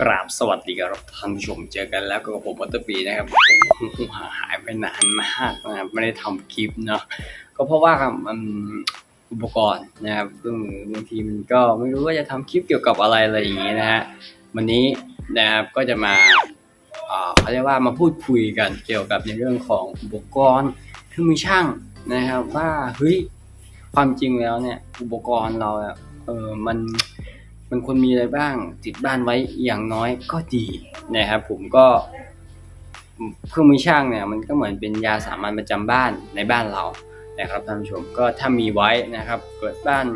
กราบสวัสดีครับท่านผู้ชมเจอกันแล้วก็กับผมวัตเตอร์ปีนะครับผมหาหายไปนานมากนะครับไม่ได้ทำคลิปเนาะก็เพราะว่ามันอุปกรณ์นะครับเครื่งบางทีมันก็ไม่รู้ว่าจะทำคลิปเกี่ยวกับอะไรอะไรอย่างเงี้ยนะฮะวันนี้นะครับก็จะมาเขาเรียกว่ามาพูดคุยกันเกี่ยวกับในเรื่องของอุปกรณ์เครื่องมือช่างนะครับว่าเฮ้ยความจริงแล้วเนี่ยอุปกรณ์เราอะเออมัน มันควรมีอะไรบ้างติดบ้านไว้อย่างน้อยก็ดีนะครับ ผมก็เครื่องมือช่างเนี่ยมันก็เหมือนเป็นยาสามัญประจำบ้านในบ้านเรานะครับท่านผู้ชมก็ถ้ามีไว้นะครับ เกิดบ้าน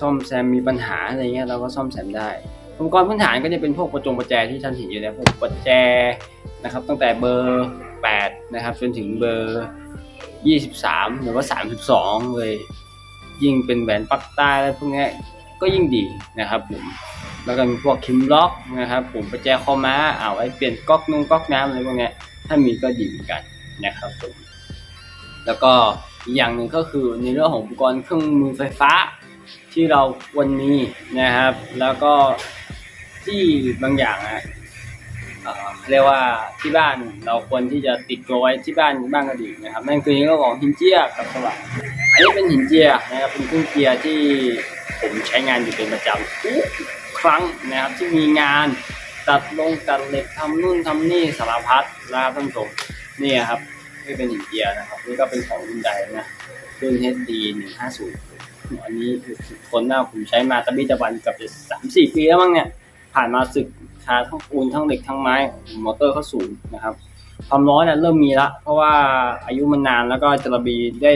ซ่อมแซมมีปัญหาอะไรเงี้ยเราก็ซ่อมแซมได้อุปกรณ์พื้นฐานก็จะเป็นพวกประจงประแจที่ท่านเห็นอยู่แล้วพวกประแจนะครับ ตั้งแต่เบอร์8นะครับจนถึงเบอร์ 23 หรือว่า 32 เลย ยิ่งเป็นแหวนปักใต้อะไรพวกนี้ ก็ยิ่งดีนะครับผมแล้วก็มีพวกคิมล็อกนะครับผมประแจคอม้าเอาไว้เปลี่ยนก๊อกนุ่งก๊อกน้ำอะไรพวกนี้ถ้ามีก็ดีเหมือนกันนะครับผมแล้วก็อีกอย่างหนึ่งก็คือในเรื่องของอุปกรณ์เครื่องมือไฟฟ้าที่เราควรมีนะครับ แล้วก็ที่บางอย่างอะเรียกว่าที่บ้านเราควรที่จะติดตัวไว้ที่บ้านบ้างก็ดีนะครับ นั่นคือเรื่องของหินเจียกับสว่าน อันนี้เป็นหินเจียนะครับเป็นเครื่องเจียที่ผมใช้งานอยู่เป็นประจำทุกครั้งนะครับที่มีงานตัดลงตัดเหล็กทำนู่นทำนี่สารพัดนะครับท่านผู้ชมนี่ครับนี่เป็นหินเจียนะครับนี่ก็เป็นของรุ่นใดนะรุ่น HD 150อันนี้คือคนหน้าผมใช้มาตะบี้ตะบันกับจะสามสี่ปีแล้วมั้งเนี่ยผ่านมาสึกชาทั้งปูนทั้งเหล็กทั้งไม้มอเตอร์เขาสูงนะครับ ความร้อนเนี่ยเริ่มมีละ เพราะว่าอายุมันนานแล้วก็จะระบีได้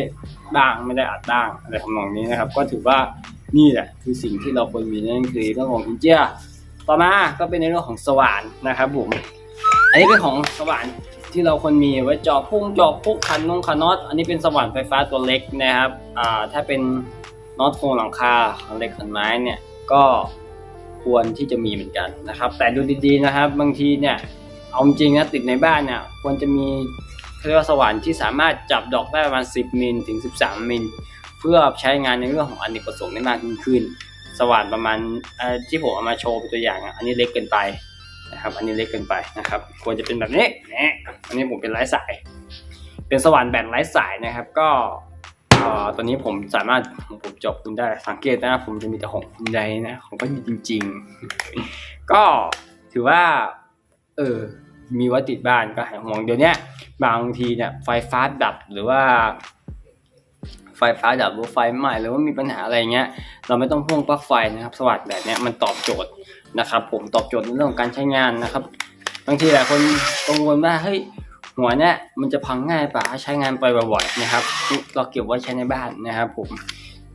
บ้างไม่ได้อัดบ้างอะไรทำนองนี้นะครับ ก็ถือว่านี่แหละคือสิ่งที่เราควรมีนั่นคือเรื่องของอินเจียต่อมาก็เป็นในเรื่องของสว่านนะครับผมอันนี้เป็นของสว่านที่เราควรมีไว้เจาะพุ่งเจาะพุกคันนงคันน็อตอันนี้เป็นสว่านไฟฟ้าตัวเล็กนะครับอ่าถ้าเป็นน็อตโครงหลังคาของเหล็กขันไม้เนี่ยก็ควรที่จะมีเหมือนกันนะครับ แต่ดูดีๆนะครับ บางทีเนี่ย เอาจริงนะติดในบ้านเนี่ยควรจะมีเรียกว่าสว่านที่สามารถจับดอกได้ประมาณ 10 มิลถึง 13 มิล เพื่อใช้งานในเรื่องของอเนกประสงค์ได้มากยิ่งขึ้น สว่านประมาณที่ผมเอามาโชว์เป็นตัวอย่างอันนี้เล็กเกินไปนะครับอันนี้เล็กเกินไปนะครับ ควรจะเป็นแบบนี้นะอันนี้ผมเป็นไร้สาย เป็นสว่านแบตไร้สายนะครับ ก็เอ่อตัวนี้ผมสามารถผมจบคุณได้สังเกตนะผมจะมีแต่ของคุณใดนะของก็ดีจริง ๆ ก็ถือว่า ออ มีไว้ติดบ้านก็หายห่วงเดี๋ยวนี้บางทีเนี่ยไฟฟ้าดับหรือว่า ไฟฟ้าดับหรือไฟไหม้หรือว่ามีปัญหาอะไรเงี้ย เราไม่ต้องพ่วงปลั๊กไฟนะครับสว่านแบบเนี้ยมันตอบโจทย์นะครับ ผมตอบโจทย์ในเรื่องของการใช้งานนะครับบางทีหลายคนกังวลว่าเฮ้ยหัวเนี่ยมันจะพังง่ายป่ะถ้าใช้งานไปบ่อยๆนะครับ เราเก็บไว้ใช้ในบ้านนะครับ ผม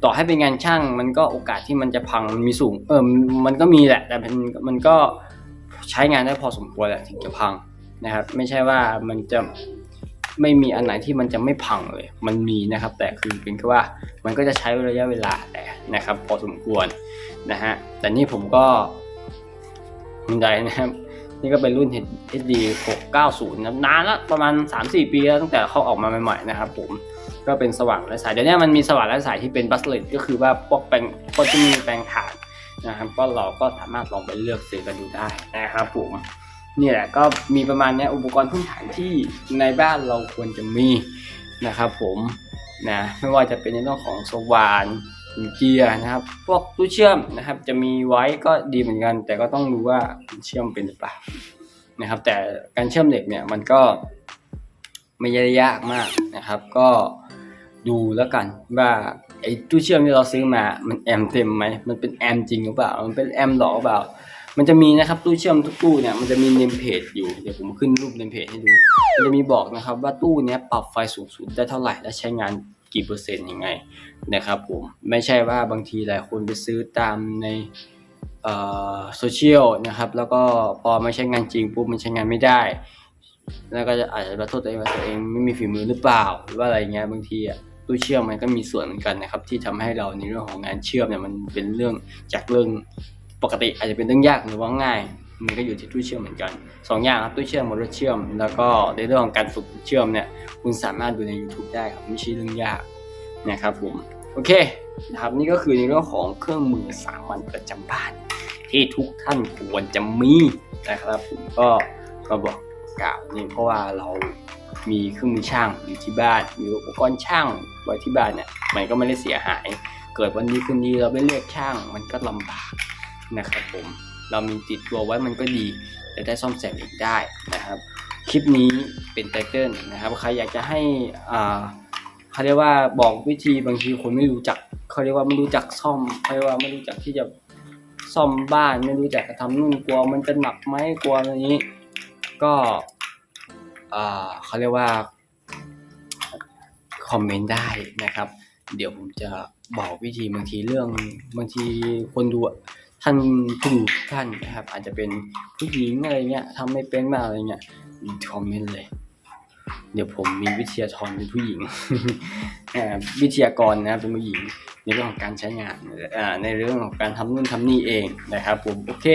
ต่อให้เป็นงานช่างมันก็โอกาสที่มันจะพังมันมีสูงเออมันก็มีแหละ แต่มันมันก็ ใช้งานได้พอสมควรแหละถึงจะพังนะครับ ไม่ใช่ว่ามันจะไม่มีอันไหนที่มันจะไม่พังเลย มันมีนะครับ แต่คือเป็นแค่ว่ามันก็จะใช้ระยะเวลาแต่นะครับ พอสมควรนะฮะแต่นี่ผมก็มันใดนะครับ นี่ก็เป็นรุ่น HD 690นะนานละประมาณ 3-4 ปีแล้วตั้งแต่เขาออกมาใหม่ๆนะครับผมก็เป็นสว่านไร้สายเดี๋ยวนี้มันมีสว่านไร้สายที่เป็นบัสเลตก็คือว่าพวกแปลงก็จะมีแปลงถ่าน นะครับก็เราก็สามารถลองไปเลือกซื้อกันดูได้นะครับผมนี่แหละก็มีประมาณเนี้ยอุปกรณ์พื้นฐานที่ในบ้านเราควรจะมีนะครับผมนะไม่ว่าจะเป็นในเรื่องของสว่านเจียนะครับ พวกตู้เชื่อมนะครับ จะมีไว้ก็ดีเหมือนกัน แต่ก็ต้องดูว่าเชื่อมเป็นหรือเปล่านะครับ แต่การเชื่อมเหล็กเนี่ยมันก็ไม่ยากมากนะครับ ก็ดูแล้วกันว่า อ้ตู้เชื่อมที่เราซื้อมา มันแอมเต็มไหม มันเป็นแอมจริงหรือเปล่า มันเป็นแอมหลอกหรือเปล่า มันจะมีนะครับตู้เชื่อมทุกตู้เนี่ย มันจะมีเนมเพจอยู่ เดี๋ยวผมขึ้นรูปเนมเพจให้ดู มันจะมีบอกนะครับว่าตู้เนี้ยปรับไฟสูงสุดได้เท่าไหร่และใช้งานกี่เปอร์เซ็นต์ยังไงนะครับผม ไม่ใช่ว่าบางทีหลายคนไปซื้อตามในโซเชียลนะครับ แล้วก็พอมาใช้งานจริงปุ๊บมันใช้งานไม่ได้ แล้วก็จะอาจจะมาโทษตัวเองว่าตัวเองไม่มีฝีมือหรือเปล่า หรือว่าอะไรเงี้ยบางทีอะ ตู้เชื่อมมันก็มีส่วนเหมือนกันนะครับ ที่ทำให้เราในเรื่องของงานเชื่อมเนี่ยมันเป็นเรื่องจากเรื่องปกติอาจจะเป็นเรื่องยากหรือว่าง่าย มันก็อยู่ที่ตู้เชื่อมเหมือนกันสองอย่างครับตู้เชื่อมมอเตอร์เชื่อม แล้วก็ในเรื่องของการฝึกเชื่อมเนี่ยคุณสามารถดูใน YouTube ได้ครับไม่ใช่เรื่องยากนะครับผมโอเคนะครับนี่ก็คือในเรื่องของเครื่องมือสามัญประจำบ้าน ที่ทุกท่านควรจะมีนะครับผมก็ก็บอกกล่าวนี่เพราะว่าเรา มีเครื่องมือช่างอยู่ที่บ้าน มีอุปกรณ์ช่างไว้ที่บ้านเนี่ยมันก็ไม่ได้เสียหาย เกิดวันนี้คืนนี้เราไม่เรียกช่าง มันก็ลำบากนะครับผม เรามีติดตัวไว้มันก็ดีจะได้ซ่อมแซมอีกได้นะครับ คลิปนี้เป็นไตเติ้ลนะครับ ใครอยากจะให้อ่าเขาเรียกว่าบอกวิธีบางทีคนไม่รู้จักเขาเรียกว่าไม่รู้จักซ่อมเขาเรียกว่าไม่รู้จักที่จะซ่อมบ้านไม่รู้จักจะทำนู่นกลัวมันจะหนักไหมกลัวอะไรนี้ ก็ เขาเรียกว่าคอมเมนต์ได้นะครับ เดี๋ยวผมจะบอกวิธีบางทีเรื่องบางทีคนดูท่านผู้ดูทุกท่านนะครับ อาจจะเป็นผู้หญิงอะไรเงี้ยทำไม่เป็นมากอะไรเงี้ยคอมเมนต์เลย เดี๋ยวผมมีวิทยาธรเป็นผู้หญิงวิทยากรนะครับเป็นผู้หญิงในเรื่องของการใช้งานในเรื่องของการทำนู่นทำนี่เองนะครับ ผมโอเค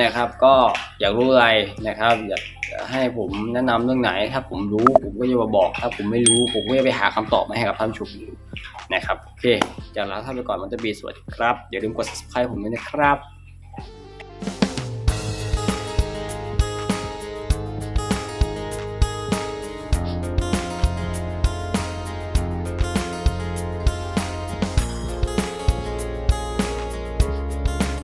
นะครับ ก็อยากรู้อะไรนะครับอยาก ให้ผมแนะนำเรื่องไหน ถ้าผมรู้ผมก็จะมาบอก ถ้าผมไม่รู้ผมก็จะไปหาคำตอบมาให้กับท่านชมนะครับ โอเคจากลาท่านไปก่อนมันจะบีสวัสดีครับอย่าลืมกด subscribe ผมด้วยนะครับ